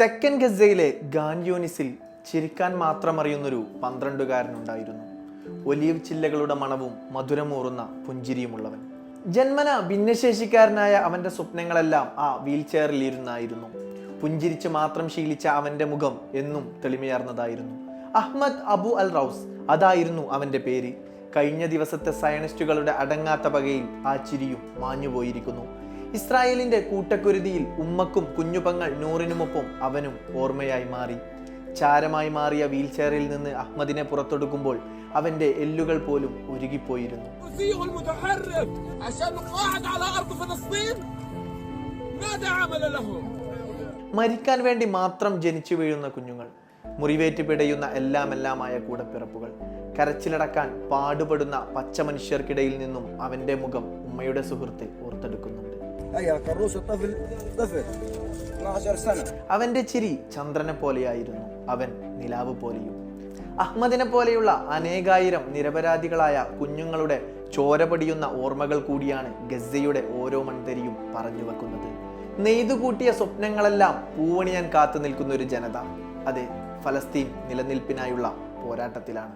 തെക്കൻ ഗസയിലെ ഗാൻയോനിസിൽ ചിരിക്കാൻ മാത്രം അറിയുന്നൊരു പന്ത്രണ്ടുകാരനുണ്ടായിരുന്നു. ഒലിവ് ചില്ലകളുടെ മണവും മധുരമൂറുന്ന പുഞ്ചിരിയുമുള്ളവൻ. ജന്മന ഭിന്നശേഷിക്കാരനായ അവന്റെ സ്വപ്നങ്ങളെല്ലാം ആ വീൽ ചെയറിൽ ഇരുന്നായിരുന്നു പുഞ്ചിരിച്ച് മാത്രം ശീലിച്ച അവന്റെ മുഖം എന്നും തെളിമയാർന്നതായിരുന്നു. അഹ്മദ് അബു അൽ റൌസ് അതായിരുന്നു അവന്റെ പേര്. കഴിഞ്ഞ ദിവസത്തെ സയനിസ്റ്റുകളുടെ അടങ്ങാത്ത പകയിൽ ആ ചിരിയും മാഞ്ഞുപോയിരിക്കുന്നു. ഇസ്രായേലിന്റെ കൂട്ടക്കുരുതിയിൽ ഉമ്മക്കും കുഞ്ഞുപങ്ങൾ നൂറിനുമൊപ്പം അവനും ഓർമ്മയായി മാറി. ചാരമായി മാറിയ വീൽചെയറിൽ നിന്ന് അഹ്മദിനെ പുറത്തെടുക്കുമ്പോൾ അവന്റെ എല്ലുകൾ പോലും ഒരുകിപ്പോയിരുന്നു മരിക്കാൻ വേണ്ടി മാത്രം ജനിച്ചു വീഴുന്ന കുഞ്ഞുങ്ങൾ മുറിവേറ്റ് പിടയുന്ന എല്ലാമെല്ലാമായ കൂടപ്പിറപ്പുകൾ കരച്ചിലടക്കാൻ പാടുപെടുന്ന പച്ച മനുഷ്യർക്കിടയിൽ നിന്നും അവന്റെ മുഖം ഉമ്മയുടെ സുഹൃത്ത് ഓർത്തെടുക്കുന്നു. അവന്റെ ചിരി ചന്ദ്രനെ പോലെയായിരുന്നു. അവൻ നിലാവ് പോലെയും. അഹ്മദിനെ പോലെയുള്ള അനേകായിരം നിരപരാധികളായ കുഞ്ഞുങ്ങളുടെ ചോരപടിയുന്ന ഓർമ്മകൾ കൂടിയാണ് ഗസയുടെ ഓരോ മൺതരിയും പറഞ്ഞു വെക്കുന്നത്. നെയ്തു കൂട്ടിയ സ്വപ്നങ്ങളെല്ലാം പൂവണിയാൻ കാത്തു നിൽക്കുന്ന ഒരു ജനത. അതെ ഫലസ്തീൻ നിലനിൽപ്പിനായുള്ള പോരാട്ടത്തിലാണ്.